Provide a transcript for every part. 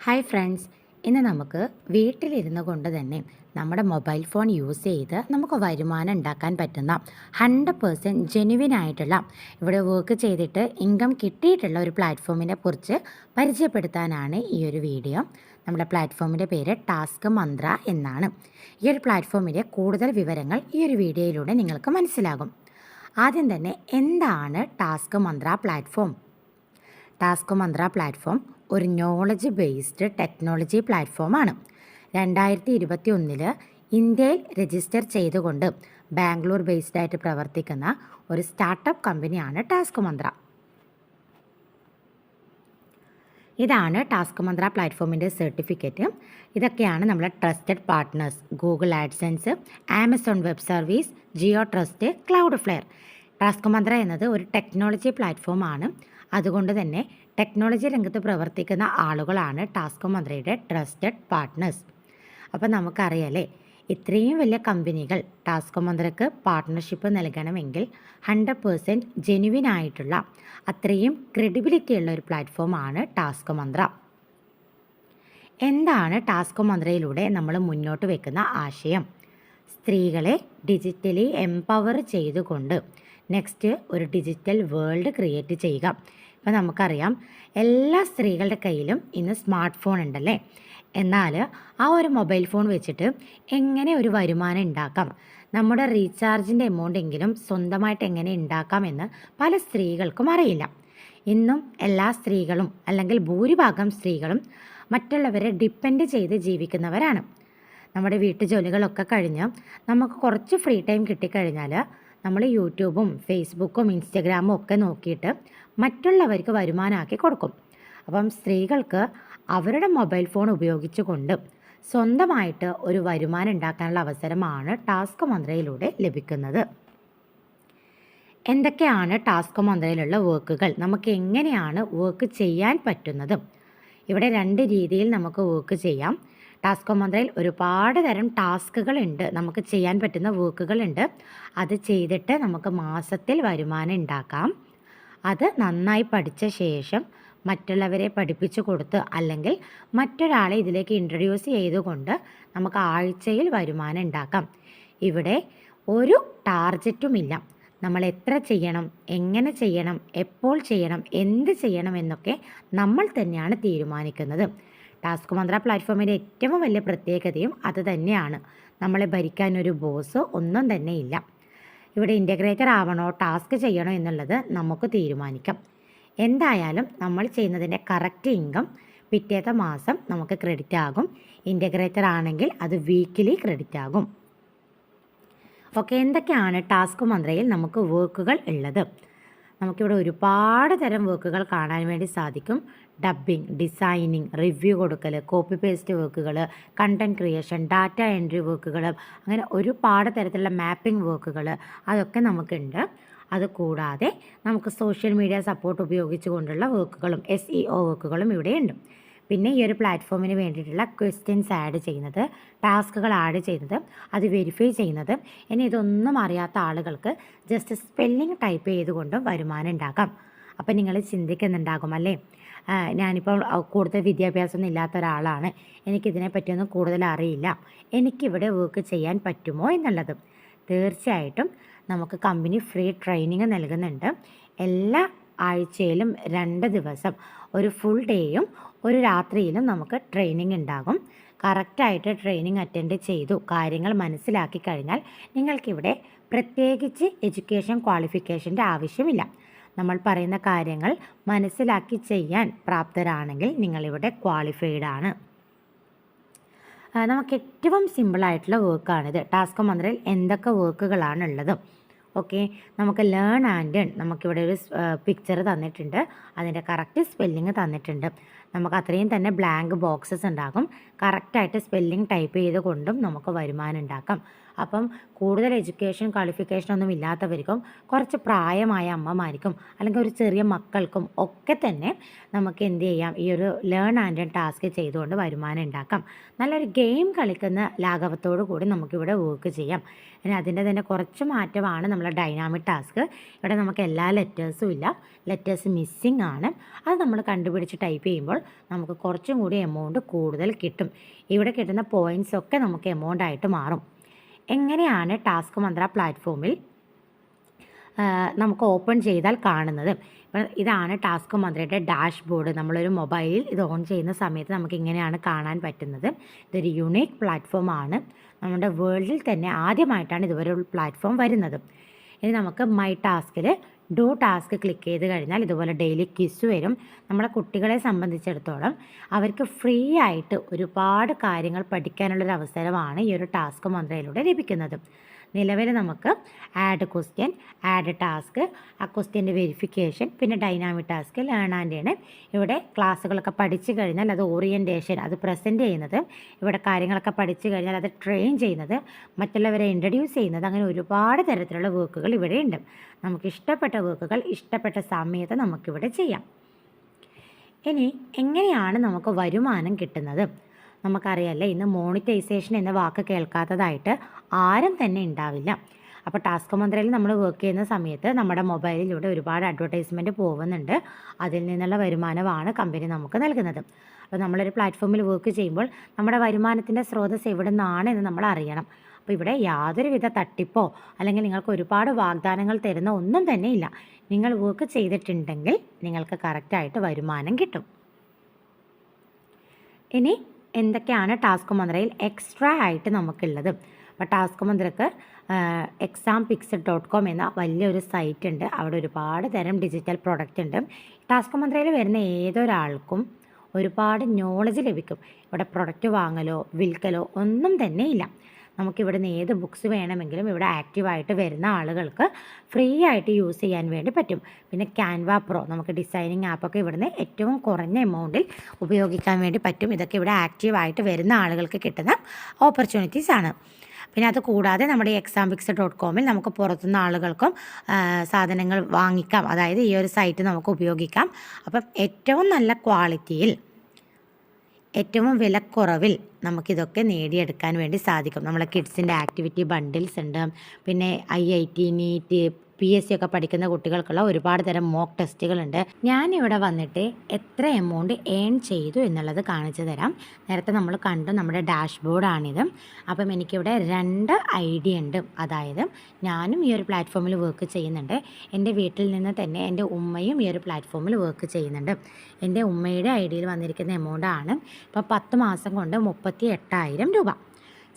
Hi friends ഇന്ന് നമുക്ക് വീട്ടിലിരുന്ന് കൊണ്ട് തന്നെ നമ്മുടെ മൊബൈൽ ഫോൺ യൂസ് ചെയ്ത് നമുക്ക് വരുമാനം ഉണ്ടാക്കാൻ പറ്റുന്ന ഹൺഡ്രഡ് പേഴ്സന്റ് ജെനുവിൻ ആയിട്ടുള്ള ഇവിടെ വർക്ക് ചെയ്തിട്ട് ഇൻകം കിട്ടിയിട്ടുള്ള ഒരു പ്ലാറ്റ്ഫോമിനെ കുറിച്ച് പരിചയപ്പെടുത്താനാണ് ഈ ഒരു വീഡിയോ നമ്മുടെ പ്ലാറ്റ്ഫോമിന്റെ പേര് ടാസ്ക് മന്ത്ര എന്നാണ്. ഈ ഒരു പ്ലാറ്റ്ഫോമിന്റെ കൂടുതൽ വിവരങ്ങൾ ഈ ഒരു വീഡിയോയിലൂടെ നിങ്ങൾക്ക് മനസ്സിലാകും. ആദ്യം തന്നെ എന്താണ് task Mantra platform task Mantra platform ഒരു നോളജ് ബേസ്ഡ് ടെക്നോളജി പ്ലാറ്റ്ഫോമാണ് രണ്ടായിരത്തി ഇരുപത്തി ഒന്നിൽ ഇന്ത്യയിൽ രജിസ്റ്റർ ചെയ്തുകൊണ്ട് ബാംഗ്ലൂർ ബേസ്ഡ് ആയിട്ട് പ്രവർത്തിക്കുന്ന ഒരു സ്റ്റാർട്ടപ്പ് കമ്പനിയാണ് ടാസ്ക് മന്ത്ര. ഇതാണ് ടാസ്ക് മന്ത്ര പ്ലാറ്റ്ഫോമിന്റെ സർട്ടിഫിക്കറ്റ് ഇതൊക്കെയാണ് നമ്മളെ trusted partners Google AdSense Amazon web service Jio trust Cloudflare task Mantra എന്നത് ഒരു ടെക്നോളജി പ്ലാറ്റ്ഫോമാണ് അതുകൊണ്ട് തന്നെ ടെക്നോളജി രംഗത്ത് പ്രവർത്തിക്കുന്ന ആളുകളാണ് ടാസ്ക് മന്ത്രിയുടെ ട്രസ്റ്റഡ് പാർട്ട്നേഴ്സ്. അപ്പോൾ നമുക്കറിയാലേ ഇത്രയും വലിയ കമ്പനികൾ ടാസ്ക് മന്ത്രിക്ക് പാർട്ട്ണർഷിപ്പ് നൽകണമെങ്കിൽ ഹൺഡ്രഡ് പേഴ്സന്റ് ജെനുവിൻ ആയിട്ടുള്ള അത്രയും ക്രെഡിബിലിറ്റി ഉള്ള ഒരു പ്ലാറ്റ്ഫോമാണ് ടാസ്ക് മന്ത്ര. എന്താണ് ടാസ്ക് മന്ത്രയിലൂടെ നമ്മൾ മുന്നോട്ട് വെക്കുന്ന ആശയം? സ്ത്രീകളെ ഡിജിറ്റലി എംപവർ ചെയ്തുകൊണ്ട് നെക്സ്റ്റ് ഒരു ഡിജിറ്റൽ വേൾഡ് ക്രിയേറ്റ് ചെയ്യുക. ഇപ്പം നമുക്കറിയാം എല്ലാ സ്ത്രീകളുടെ കയ്യിലും ഇന്ന് സ്മാർട്ട് ഫോൺ ഉണ്ടല്ലേ? എന്നാൽ ആ ഒരു മൊബൈൽ ഫോൺ വെച്ചിട്ട് എങ്ങനെ ഒരു വരുമാനം ഉണ്ടാക്കാം? നമ്മുടെ റീചാർജിന്റെ എമൗണ്ട് എങ്കിലും സ്വന്തമായിട്ട് എങ്ങനെ ഉണ്ടാക്കാമെന്ന് പല സ്ത്രീകൾക്കും അറിയില്ല. ഇന്നും എല്ലാ സ്ത്രീകളും അല്ലെങ്കിൽ ഭൂരിഭാഗം സ്ത്രീകളും മറ്റുള്ളവരെ ഡിപ്പെൻഡ് ചെയ്ത് ജീവിക്കുന്നവരാണ്. നമ്മുടെ വീട്ടു ജോലികളൊക്കെ കഴിഞ്ഞ് നമുക്ക് കുറച്ച് ഫ്രീ ടൈം കിട്ടിക്കഴിഞ്ഞാൽ നമ്മൾ യൂട്യൂബും ഫേസ്ബുക്കും ഇൻസ്റ്റഗ്രാമും ഒക്കെ നോക്കിയിട്ട് മറ്റുള്ളവർക്ക് വരുമാനമാക്കി കൊടുക്കും. അപ്പം സ്ത്രീകൾക്ക് അവരുടെ മൊബൈൽ ഫോൺ ഉപയോഗിച്ചുകൊണ്ട് സ്വന്തമായിട്ട് ഒരു വരുമാനം ഉണ്ടാക്കാനുള്ള അവസരമാണ് ടാസ്ക് മന്ത്രയിലൂടെ ലഭിക്കുന്നത്. എന്തൊക്കെയാണ് ടാസ്ക് മന്ത്രയിലുള്ള വർക്കുകൾ? നമുക്ക് എങ്ങനെയാണ് വർക്ക് ചെയ്യാൻ പറ്റുന്നത്? ഇവിടെ രണ്ട് രീതിയിൽ നമുക്ക് വർക്ക് ചെയ്യാം. ടാസ്ക് മന്ത്രയിൽ ഒരുപാട് തരം ടാസ്കുകൾ ഉണ്ട്. നമുക്ക് ചെയ്യാൻ പറ്റുന്ന വർക്കുകൾ ഉണ്ട്. അത് ചെയ്തിട്ട് നമുക്ക് മാസത്തിൽ വരുമാനം ഉണ്ടാക്കാം. അത് നന്നായി പഠിച്ച ശേഷം മറ്റുള്ളവരെ പഠിപ്പിച്ചു കൊടുത്ത് അല്ലെങ്കിൽ മറ്റൊരാളെ ഇതിലേക്ക് ഇൻട്രൊഡ്യൂസ് ചെയ്തുകൊണ്ട് നമുക്ക് ആഴ്ചയിൽ വരുമാനം ഉണ്ടാക്കാം. ഇവിടെ ഒരു ടാർജറ്റുമില്ല നമ്മൾ എത്ര ചെയ്യണം എങ്ങനെ ചെയ്യണം എപ്പോൾ ചെയ്യണം എന്ത് ചെയ്യണം എന്നൊക്കെ നമ്മൾ തന്നെയാണ് തീരുമാനിക്കുന്നത്. ടാസ്ക് മന്ത്ര പ്ലാറ്റ്ഫോമിന്റെ ഏറ്റവും വലിയ പ്രത്യേകതയും അത് തന്നെയാണ്. നമ്മളെ ഭരിക്കാൻ ഒരു ബോസ് ഒന്നും തന്നെ ഇല്ല. ഇവിടെ ഇന്റഗ്രേറ്റർ ആവണോ ടാസ്ക് ചെയ്യണോ എന്നുള്ളത് നമുക്ക് തീരുമാനിക്കാം. എന്തായാലും നമ്മൾ ചെയ്യുന്നതിന്റെ കറക്റ്റ് ഇൻകം പിറ്റേത്തെ മാസം നമുക്ക് ക്രെഡിറ്റ് ആകും. ഇന്റഗ്രേറ്റർ ആണെങ്കിൽ അത് വീക്കിലി ക്രെഡിറ്റ് ആകും. ഓക്കെ എന്തൊക്കെയാണ് ടാസ്ക് മന്ത്രയിൽ നമുക്ക് വർക്കുകൾ ഉള്ളത്? നമുക്കിവിടെ ഒരുപാട് തരം വർക്കുകൾ കാണാൻ വേണ്ടി സാധിക്കും. ഡബ്ബിംഗ് ഡിസൈനിങ് റിവ്യൂ കൊടുക്കൽ കോപ്പി പേസ്റ്റ് വർക്കുകൾ കണ്ടന്റ് ക്രിയേഷൻ ഡാറ്റ എൻട്രി വർക്കുകൾ അങ്ങനെ ഒരുപാട് തരത്തിലുള്ള മാപ്പിംഗ് വർക്കുകൾ അതൊക്കെ നമുക്കുണ്ട്. അതുകൂടാതെ നമുക്ക് സോഷ്യൽ മീഡിയ സപ്പോർട്ട് ഉപയോഗിച്ചുകൊണ്ടുള്ള വർക്കുകളും എസ് ഇ ഒ വർക്കുകളും ഇവിടെയുണ്ട്. പിന്നെ ഈ ഒരു പ്ലാറ്റ്ഫോമിന് വേണ്ടിയിട്ടുള്ള ക്വസ്റ്റ്യൻസ് ആഡ് ചെയ്യുന്നത് ടാസ്കുകൾ ആഡ് ചെയ്യുന്നത് അത് വെരിഫൈ ചെയ്യുന്നത്. ഇനി ഇതൊന്നും അറിയാത്ത ആളുകൾക്ക് ജസ്റ്റ് സ്പെല്ലിംഗ് ടൈപ്പ് ചെയ്തുകൊണ്ടും വരുമാനം ഉണ്ടാക്കാം. അപ്പം നിങ്ങൾ ചിന്തിക്കുന്നുണ്ടാകും അല്ലേ? ഞാനിപ്പോൾ കൂടുതൽ വിദ്യാഭ്യാസമൊന്നും ഇല്ലാത്ത ഒരാളാണ്. എനിക്കിതിനെ പറ്റിയൊന്നും കൂടുതൽ അറിയില്ല. എനിക്കിവിടെ വർക്ക് ചെയ്യാൻ പറ്റുമോ എന്നുള്ളത്. തീർച്ചയായിട്ടും നമുക്ക് കമ്പനി ഫ്രീ ട്രെയിനിങ് നൽകുന്നുണ്ട്. എല്ലാ ആഴ്ചയിലും രണ്ട് ദിവസം ഒരു ഫുൾ ഡേയും ഒരു രാത്രിയിലും നമുക്ക് ട്രെയിനിങ് ഉണ്ടാകും. കറക്റ്റായിട്ട് ട്രെയിനിങ് അറ്റൻഡ് ചെയ്തു കാര്യങ്ങൾ മനസ്സിലാക്കി കഴിഞ്ഞാൽ നിങ്ങൾക്കിവിടെ പ്രത്യേകിച്ച് എഡ്യൂക്കേഷൻ ക്വാളിഫിക്കേഷന്റെ ആവശ്യമില്ല. നമ്മൾ പറയുന്ന കാര്യങ്ങൾ മനസ്സിലാക്കി ചെയ്യാൻ പ്രാപ്തരാണെങ്കിൽ നിങ്ങളിവിടെ ക്വാളിഫൈഡ് ആണ്. നമുക്ക് ഏറ്റവും സിമ്പിളായിട്ടുള്ള വർക്കാണിത് ടാസ്ക് മന്ത്രയിൽ എന്തൊക്കെ വർക്കുകളാണ് ഉള്ളത്. ഓക്കെ നമുക്ക് ലേൺ ആൻഡ് ഏൺ നമുക്കിവിടെ ഒരു പിക്ചർ തന്നിട്ടുണ്ട്. അതിന്റെ കറക്റ്റ് സ്പെല്ലിങ് തന്നിട്ടുണ്ട്. നമുക്ക് അത്രയും തന്നെ ബ്ലാങ്ക് ബോക്സസ് ഉണ്ടാകും. കറക്റ്റായിട്ട് സ്പെല്ലിങ് ടൈപ്പ് ചെയ്ത് കൊണ്ടും നമുക്ക് വരുമാനം ഉണ്ടാക്കാം. അപ്പം കൂടുതൽ എഡ്യൂക്കേഷൻ ക്വാളിഫിക്കേഷൻ ഒന്നും ഇല്ലാത്തവർക്കും കുറച്ച് പ്രായമായ അമ്മമാർക്കും അല്ലെങ്കിൽ ഒരു ചെറിയ മക്കൾക്കും ഒക്കെ തന്നെ നമുക്ക് എന്ത് ചെയ്യാം? ഈ ഒരു ലേൺ ആൻഡ് ടാസ്ക് ചെയ്തുകൊണ്ട് വരുമാനം ഉണ്ടാക്കാം. നല്ലൊരു ഗെയിം കളിക്കുന്ന ലാഘവത്തോടു കൂടി നമുക്കിവിടെ വർക്ക് ചെയ്യാം. ഇനി അതിന്റെ തന്നെ കുറച്ച് മാറ്റമാണ് നമ്മളെ ഡൈനാമിക് ടാസ്ക് ഇവിടെ നമുക്ക് എല്ലാ ലെറ്റേഴ്സും ഇല്ല. ലെറ്റേഴ്സ് മിസ്സിങ് ആണ്. അത് നമ്മൾ കണ്ടുപിടിച്ച് ടൈപ്പ് ചെയ്യുമ്പോൾ നമുക്ക് കുറച്ചും കൂടി എമൗണ്ട് കൂടുതൽ കിട്ടും. ഇവിടെ കിട്ടുന്ന പോയിന്റ്സ് ഒക്കെ നമുക്ക് എമൗണ്ട് ആയിട്ട് മാറും. എങ്ങനെയാണ് ടാസ്ക് മന്ത്ര പ്ലാറ്റ്ഫോമിൽ നമുക്ക് ഓപ്പൺ ചെയ്താൽ കാണുന്നത്? ഇപ്പം ഇതാണ് ടാസ്ക് മന്ത്രയുടെ ഡാഷ് ബോർഡ് നമ്മളൊരു മൊബൈലിൽ ഇത് ഓൺ ചെയ്യുന്ന സമയത്ത് നമുക്ക് ഇങ്ങനെയാണ് കാണാൻ പറ്റുന്നത്. ഇതൊരു യുണീക്ക് പ്ലാറ്റ്ഫോമാണ് നമ്മുടെ വേൾഡിൽ തന്നെ ആദ്യമായിട്ടാണ് ഇതുവരെ പ്ലാറ്റ്ഫോം വരുന്നത്. ഇനി നമുക്ക് മൈ ടാസ്കിൽ ഡു ടാസ്ക് ക്ലിക്ക് ചെയ്ത് കഴിഞ്ഞാൽ ഇതുപോലെ ഡെയിലി ക്വിസ് വരും. നമ്മളെ കുട്ടികളെ സംബന്ധിച്ചിടത്തോളം അവർക്ക് ഫ്രീ ആയിട്ട് ഒരുപാട് കാര്യങ്ങൾ പഠിക്കാനുള്ളൊരു അവസരമാണ് ഈ ഒരു ടാസ്ക് മന്ത്രയിലൂടെ ലഭിക്കുന്നത്. നിലവിൽ നമുക്ക് ആഡ് ക്വസ്റ്റ്യൻ ആഡ് ടാസ്ക് ആ ക്വസ്റ്റ്യന്റെ വെരിഫിക്കേഷൻ പിന്നെ ഡൈനാമിക് ടാസ്ക് ലേൺ ആൻഡ് ഇവിടെ ക്ലാസ്സുകളൊക്കെ പഠിച്ചു കഴിഞ്ഞാൽ അത് ഓറിയന്റേഷൻ അത് പ്രസന്റ് ചെയ്യുന്നത്. ഇവിടെ കാര്യങ്ങളൊക്കെ പഠിച്ചു കഴിഞ്ഞാൽ അത് ട്രെയിൻ ചെയ്യുന്നത്. മറ്റുള്ളവരെ ഇൻട്രൊഡ്യൂസ് ചെയ്യുന്നത്. അങ്ങനെ ഒരുപാട് തരത്തിലുള്ള വർക്കുകൾ ഇവിടെ ഉണ്ട്. നമുക്ക് ഇഷ്ടപ്പെട്ട വർക്കുകൾ ഇഷ്ടപ്പെട്ട സമയത്ത് നമുക്കിവിടെ ചെയ്യാം. ഇനി എങ്ങനെയാണ് നമുക്ക് വരുമാനം കിട്ടുന്നത്? നമുക്കറിയാമല്ലേ ഇന്ന് മോണിറ്റൈസേഷൻ എന്ന വാക്ക് കേൾക്കാത്തതായിട്ട് ആരും തന്നെ ഉണ്ടാവില്ല. അപ്പോൾ ടാസ്ക് മന്ത്രയിൽ നമ്മൾ വർക്ക് ചെയ്യുന്ന സമയത്ത് നമ്മുടെ മൊബൈലിലൂടെ ഒരുപാട് അഡ്വർടൈസ്മെന്റ് പോകുന്നുണ്ട്. അതിൽ നിന്നുള്ള വരുമാനമാണ് കമ്പനി നമുക്ക് നൽകുന്നത്. അപ്പോൾ നമ്മളൊരു പ്ലാറ്റ്ഫോമിൽ വർക്ക് ചെയ്യുമ്പോൾ നമ്മുടെ വരുമാനത്തിന്റെ സ്രോതസ് എവിടെ നിന്നാണ് എന്ന് നമ്മൾ അറിയണം. അപ്പോൾ ഇവിടെ യാതൊരുവിധ തട്ടിപ്പോ അല്ലെങ്കിൽ നിങ്ങൾക്ക് ഒരുപാട് വാഗ്ദാനങ്ങൾ തരുന്ന ഒന്നും തന്നെ ഇല്ല. നിങ്ങൾ വർക്ക് ചെയ്തിട്ടുണ്ടെങ്കിൽ നിങ്ങൾക്ക് കറക്റ്റായിട്ട് വരുമാനം കിട്ടും. ഇനി എന്തൊക്കെയാണ് ടാസ്ക് മന്ത്രയിൽ എക്സ്ട്രാ ആയിട്ട് നമുക്കുള്ളത്? അപ്പോൾ ടാസ്ക് മന്ത്രക്ക് എക്സാം പിക്സഡ് ഡോട്ട് കോം എന്ന വലിയൊരു സൈറ്റ് ഉണ്ട്. അവിടെ ഒരുപാട് തരം ഡിജിറ്റൽ പ്രൊഡക്റ്റ് ഉണ്ട്. ടാസ്ക് മന്ത്രയിൽ വരുന്ന ഏതൊരാൾക്കും ഒരുപാട് നോളജ് ലഭിക്കും. ഇവിടെ പ്രൊഡക്റ്റ് വാങ്ങലോ വിൽക്കലോ ഒന്നും തന്നെ ഇല്ല. നമുക്കിവിടെ നിന്ന് ഏത് ബുക്സ് വേണമെങ്കിലും ഇവിടെ ആക്റ്റീവായിട്ട് വരുന്ന ആളുകൾക്ക് ഫ്രീ ആയിട്ട് യൂസ് ചെയ്യാൻ വേണ്ടി പറ്റും. പിന്നെ ക്യാൻവ പ്രോ നമുക്ക് ഡിസൈനിങ് ആപ്പൊക്കെ ഇവിടുന്ന് ഏറ്റവും കുറഞ്ഞ എമൗണ്ടിൽ ഉപയോഗിക്കാൻ വേണ്ടി പറ്റും. ഇതൊക്കെ ഇവിടെ ആക്റ്റീവായിട്ട് വരുന്ന ആളുകൾക്ക് കിട്ടുന്ന ഓപ്പർച്യൂണിറ്റീസ് ആണ്. പിന്നെ അത് കൂടാതെ നമ്മുടെ എക്സാം ഫിക്സ് ഡോട്ട് കോമിൽ നമുക്ക് പുറത്തുനിന്ന് ആളുകൾക്കും സാധനങ്ങൾ വാങ്ങിക്കാം. അതായത് ഈ ഒരു സൈറ്റ് നമുക്ക് ഉപയോഗിക്കാം. അപ്പം ഏറ്റവും നല്ല ക്വാളിറ്റിയിൽ ഏറ്റവും വിലക്കുറവിൽ നമുക്കിതൊക്കെ നേടിയെടുക്കാൻ വേണ്ടി സാധിക്കും. നമ്മളെ കിഡ്സിന്റെ ആക്ടിവിറ്റി ബണ്ടിൽസ് ഉണ്ട്. പിന്നെ I I T NEET P S C ഒക്കെ പഠിക്കുന്ന കുട്ടികൾക്കുള്ള ഒരുപാട് തരം മോക്ക് ടെസ്റ്റുകളുണ്ട് ഞാനിവിടെ വന്നിട്ട് എത്ര എമൗണ്ട് ഏൺ ചെയ്തു എന്നുള്ളത് കാണിച്ചു തരാം. നേരത്തെ നമ്മൾ കണ്ടു നമ്മുടെ ഡാഷ്ബോർഡാണിത് അപ്പം എനിക്കിവിടെ രണ്ട് ഐഡിയ ഉണ്ട്. അതായത് ഞാനും ഈ ഒരു പ്ലാറ്റ്ഫോമിൽ വർക്ക് ചെയ്യുന്നുണ്ട്. എന്റെ വീട്ടിൽ നിന്ന് തന്നെ എന്റെ ഉമ്മയും ഈ ഒരു പ്ലാറ്റ്ഫോമിൽ വർക്ക് ചെയ്യുന്നുണ്ട്. എന്റെ ഉമ്മയുടെ ഐ ഡിയിൽ വന്നിരിക്കുന്ന ആണ്. ഇപ്പോൾ പത്ത് മാസം കൊണ്ട് മുപ്പത്തി എട്ടായിരം രൂപ.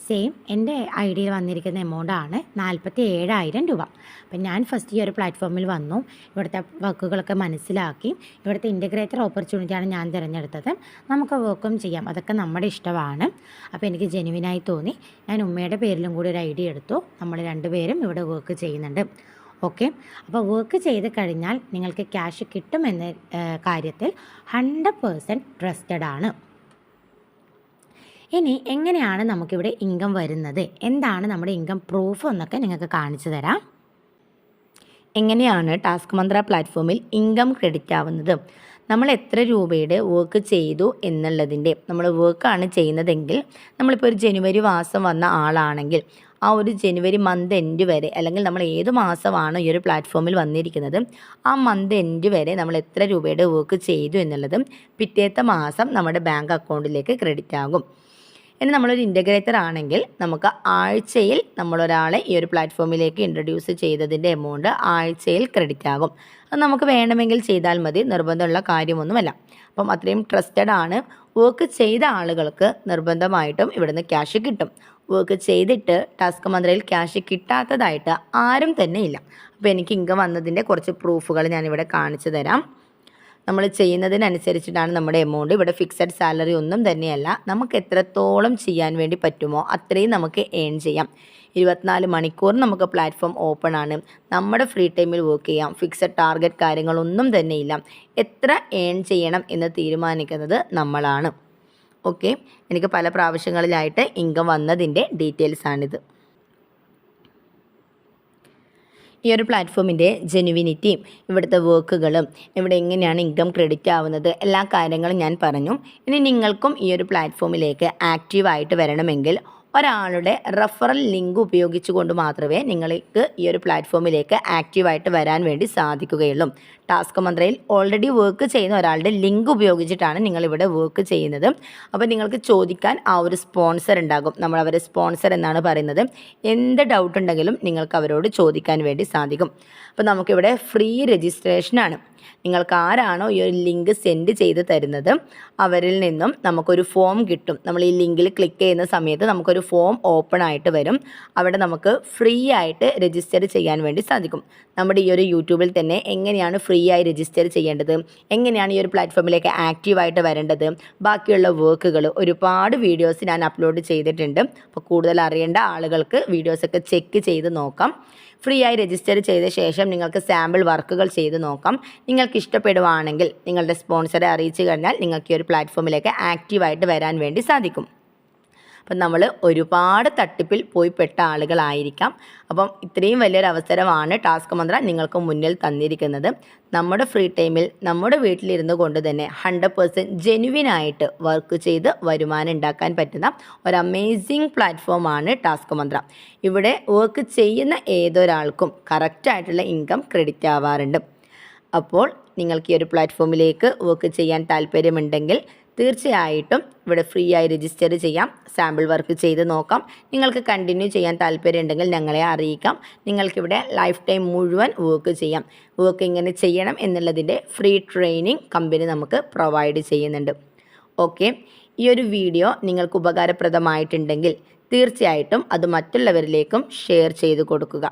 സെയിം എന്റെ ഐ ഡിയിൽ വന്നിരിക്കുന്ന എമൗണ്ട് ആണ് നാൽപ്പത്തി ഏഴായിരം രൂപ. അപ്പം ഞാൻ ഫസ്റ്റ് ഈ ഒരു പ്ലാറ്റ്ഫോമിൽ വന്നു. ഇവിടുത്തെ വർക്കുകളൊക്കെ മനസ്സിലാക്കി. ഇവിടുത്തെ ഇന്റഗ്രേറ്റർ ഓപ്പർച്യൂണിറ്റിയാണ് ഞാൻ തിരഞ്ഞെടുത്തത്. നമുക്ക് വർക്കും ചെയ്യാം. അതൊക്കെ നമ്മുടെ ഇഷ്ടമാണ്. അപ്പോൾ എനിക്ക് ജെനുവിനായി തോന്നി. ഞാൻ ഉമ്മയുടെ പേരിലും കൂടി ഒരു ഐ ഡി എടുത്തു. നമ്മൾ രണ്ടുപേരും ഇവിടെ വർക്ക് ചെയ്യുന്നുണ്ട്. ഓക്കെ അപ്പോൾ വർക്ക് ചെയ്ത് കഴിഞ്ഞാൽ നിങ്ങൾക്ക് ക്യാഷ് കിട്ടുമെന്ന കാര്യത്തിൽ ഹൺഡ്രഡ് പേഴ്സന്റ് ട്രസ്റ്റഡ് ആണ്. ഇനി എങ്ങനെയാണ് നമുക്കിവിടെ ഇൻകം വരുന്നത്? എന്താണ് നമ്മുടെ ഇൻകം പ്രൂഫ് എന്നൊക്കെ നിങ്ങൾക്ക് കാണിച്ചു തരാം. എങ്ങനെയാണ് ടാസ്ക് മന്ത്ര പ്ലാറ്റ്ഫോമിൽ ഇൻകം ക്രെഡിറ്റ് ആവുന്നത്? നമ്മൾ എത്ര രൂപയുടെ വർക്ക് ചെയ്തു എന്നുള്ളതിന്റെ നമ്മൾ വർക്കാണ് ചെയ്യുന്നതെങ്കിൽ നമ്മളിപ്പോൾ ഒരു ജനുവരി മാസം വന്ന ആളാണെങ്കിൽ ആ ഒരു ജനുവരി മന്ത് എൻഡ് വരെ അല്ലെങ്കിൽ നമ്മൾ ഏത് മാസമാണ് ഈ ഒരു പ്ലാറ്റ്ഫോമിൽ വന്നിരിക്കുന്നത് ആ മന്ത് എൻഡ് വരെ നമ്മൾ എത്ര രൂപയുടെ വർക്ക് ചെയ്തു എന്നുള്ളതും പിറ്റേത്തെ മാസം നമ്മുടെ ബാങ്ക് അക്കൗണ്ടിലേക്ക് ക്രെഡിറ്റ് ആകും. ഇനി നമ്മളൊരു ഇന്റഗ്രേറ്റർ ആണെങ്കിൽ നമുക്ക് ആഴ്ചയിൽ നമ്മളൊരാളെ ഈ ഒരു പ്ലാറ്റ്ഫോമിലേക്ക് ഇൻട്രൊഡ്യൂസ് ചെയ്തതിന്റെ എമൗണ്ട് ആഴ്ചയിൽ ക്രെഡിറ്റ് ആകും. അത് നമുക്ക് വേണമെങ്കിൽ ചെയ്താൽ മതി നിർബന്ധമുള്ള കാര്യമൊന്നുമല്ല. അപ്പം അത്രയും ട്രസ്റ്റഡ് ആണ്. വർക്ക് ചെയ്ത ആളുകൾക്ക് നിർബന്ധമായിട്ടും ഇവിടുന്ന് ക്യാഷ് കിട്ടും. വർക്ക് ചെയ്തിട്ട് ടാസ്ക് മന്ത്രയിൽ ക്യാഷ് കിട്ടാത്തതായിട്ട് ആരും തന്നെ ഇല്ല. അപ്പോൾ എനിക്ക് ഇൻകം വന്നതിന്റെ കുറച്ച് പ്രൂഫുകൾ ഞാനിവിടെ കാണിച്ചു തരാം. നമ്മൾ ചെയ്യുന്നതിനനുസരിച്ചിട്ടാണ് നമ്മുടെ എമൗണ്ട് ഇവിടെ ഫിക്സഡ് സാലറി ഒന്നും തന്നെയല്ല. നമുക്ക് എത്രത്തോളം ചെയ്യാൻ വേണ്ടി പറ്റുമോ അത്രയും നമുക്ക് ഏൺ ചെയ്യാം. ഇരുപത്തിനാല് മണിക്കൂർ നമുക്ക് പ്ലാറ്റ്ഫോം ഓപ്പൺ ആണ്. നമ്മുടെ ഫ്രീ ടൈമിൽ വർക്ക് ചെയ്യാം. ഫിക്സഡ് ടാർഗറ്റ് കാര്യങ്ങളൊന്നും തന്നെയില്ല. എത്ര ഏൺ ചെയ്യണം എന്ന് തീരുമാനിക്കുന്നത് നമ്മളാണ്. ഓക്കെ എനിക്ക് പല പ്രാവശ്യങ്ങളിലായിട്ട് ഇൻകം വന്നതിന്റെ ഡീറ്റെയിൽസ് ഈ ഒരു പ്ലാറ്റ്ഫോമിന്റെ ജെനുവിനിറ്റിയും ഇവിടുത്തെ വർക്കുകളും ഇവിടെ എങ്ങനെയാണ് ഇൻകം ക്രെഡിറ്റ് ആവുന്നത് എല്ലാ കാര്യങ്ങളും ഞാൻ പറഞ്ഞു. ഇനി നിങ്ങൾക്കും ഈ ഒരു പ്ലാറ്റ്ഫോമിലേക്ക് ആക്റ്റീവായിട്ട് വരണമെങ്കിൽ ഒരാളുടെ റഫറൽ ലിങ്ക് ഉപയോഗിച്ചുകൊണ്ട് മാത്രമേ നിങ്ങൾക്ക് ഈ ഒരു പ്ലാറ്റ്ഫോമിലേക്ക് ആക്റ്റീവായിട്ട് വരാൻ വേണ്ടി സാധിക്കുകയുള്ളൂ. ടാസ്ക് മന്ത്രയിൽ ഓൾറെഡി വർക്ക് ചെയ്യുന്ന ഒരാളുടെ ലിങ്ക് ഉപയോഗിച്ചിട്ടാണ് നിങ്ങളിവിടെ വർക്ക് ചെയ്യുന്നത്. അപ്പോൾ നിങ്ങൾക്ക് ചോദിക്കാൻ ആ ഒരു സ്പോൺസർ ഉണ്ടാകും. നമ്മൾ അവരെ സ്പോൺസർ എന്നാണ് പറയുന്നത്. എന്ത് ഡൗട്ട് ഉണ്ടെങ്കിലും നിങ്ങൾക്ക് അവരോട് ചോദിക്കാൻ വേണ്ടി സാധിക്കും. അപ്പോൾ നമുക്കിവിടെ ഫ്രീ രജിസ്ട്രേഷനാണ് നിങ്ങൾക്ക് ആരാണോ ഈ ഒരു ലിങ്ക് സെൻഡ് ചെയ്ത് തരുന്നത്? അവരിൽ നിന്നും നമുക്കൊരു ഫോം കിട്ടും. നമ്മൾ ഈ ലിങ്കിൽ ക്ലിക്ക് ചെയ്യുന്ന സമയത്ത് നമുക്കൊരു ഫോം ഓപ്പൺ ആയിട്ട് വരും. അവിടെ നമുക്ക് ഫ്രീ ആയിട്ട് രജിസ്റ്റർ ചെയ്യാൻ വേണ്ടി സാധിക്കും. നമ്മുടെ ഈ ഒരു യൂട്യൂബിൽ തന്നെ എങ്ങനെയാണ് ഫ്രീ ആയി രജിസ്റ്റർ ചെയ്യേണ്ടത്? എങ്ങനെയാണ് ഈ ഒരു പ്ലാറ്റ്ഫോമിലേക്ക് ആക്റ്റീവായിട്ട് വരേണ്ടത്? ബാക്കിയുള്ള വർക്കുകൾ ഒരുപാട് വീഡിയോസ് ഞാൻ അപ്ലോഡ് ചെയ്തിട്ടുണ്ട്. അപ്പോൾ കൂടുതൽ അറിയേണ്ട ആളുകൾക്ക് വീഡിയോസൊക്കെ ചെക്ക് ചെയ്ത് നോക്കാം. ഫ്രീ ആയി രജിസ്റ്റർ ചെയ്ത ശേഷം നിങ്ങൾക്ക് സാമ്പിൾ വർക്കുകൾ ചെയ്ത് നോക്കാം. നിങ്ങൾക്ക് ഇഷ്ടപ്പെടുവാണെങ്കിൽ നിങ്ങളുടെ സ്പോൺസറെ അറിയിച്ചു കഴിഞ്ഞാൽ നിങ്ങൾക്ക് ഈ ഒരു പ്ലാറ്റ്ഫോമിലേക്ക് ആക്റ്റീവായിട്ട് വരാൻ വേണ്ടി സാധിക്കും. അപ്പം നമ്മൾ ഒരുപാട് തട്ടിപ്പിൽ പോയിപ്പെട്ട പെട്ട ആളുകളായിരിക്കാം. അപ്പം ഇത്രയും വലിയൊരു അവസരമാണ് ടാസ്ക് മന്ത്ര നിങ്ങൾക്ക് മുന്നിൽ തന്നിരിക്കുന്നത്. നമ്മുടെ ഫ്രീ ടൈമിൽ നമ്മുടെ വീട്ടിലിരുന്ന് കൊണ്ട് തന്നെ ഹൺഡ്രഡ് പേഴ്സന്റ് ജെനുവിനായിട്ട് വർക്ക് ചെയ്ത് വരുമാനം ഉണ്ടാക്കാൻ പറ്റുന്ന ഒരു അമേസിങ് പ്ലാറ്റ്ഫോമാണ് ടാസ്ക് മന്ത്ര. ഇവിടെ വർക്ക് ചെയ്യുന്ന ഏതൊരാൾക്കും കറക്റ്റായിട്ടുള്ള ഇൻകം ക്രെഡിറ്റ് ആവാറുണ്ട്. അപ്പോൾ നിങ്ങൾക്ക് ഈ ഒരു പ്ലാറ്റ്ഫോമിലേക്ക് വർക്ക് ചെയ്യാൻ താല്പര്യമുണ്ടെങ്കിൽ തീർച്ചയായിട്ടും ഇവിടെ ഫ്രീ ആയി രജിസ്റ്റർ ചെയ്യാം. സാമ്പിൾ വർക്ക് ചെയ്ത് നോക്കാം. നിങ്ങൾക്ക് കണ്ടിന്യൂ ചെയ്യാൻ താല്പര്യമുണ്ടെങ്കിൽ ഞങ്ങളെ അറിയിക്കാം. നിങ്ങൾക്കിവിടെ ലൈഫ് ടൈം മുഴുവൻ വർക്ക് ചെയ്യാം. വർക്ക് എങ്ങനെ ചെയ്യണം എന്നുള്ളതിന്റെ ഫ്രീ ട്രെയിനിങ് കമ്പനി നമുക്ക് പ്രൊവൈഡ് ചെയ്യുന്നുണ്ട്. ഓക്കെ ഈ ഒരു വീഡിയോ നിങ്ങൾക്ക് ഉപകാരപ്രദമായിട്ടുണ്ടെങ്കിൽ തീർച്ചയായിട്ടും അത് മറ്റുള്ളവരിലേക്കും ഷെയർ ചെയ്ത് കൊടുക്കുക.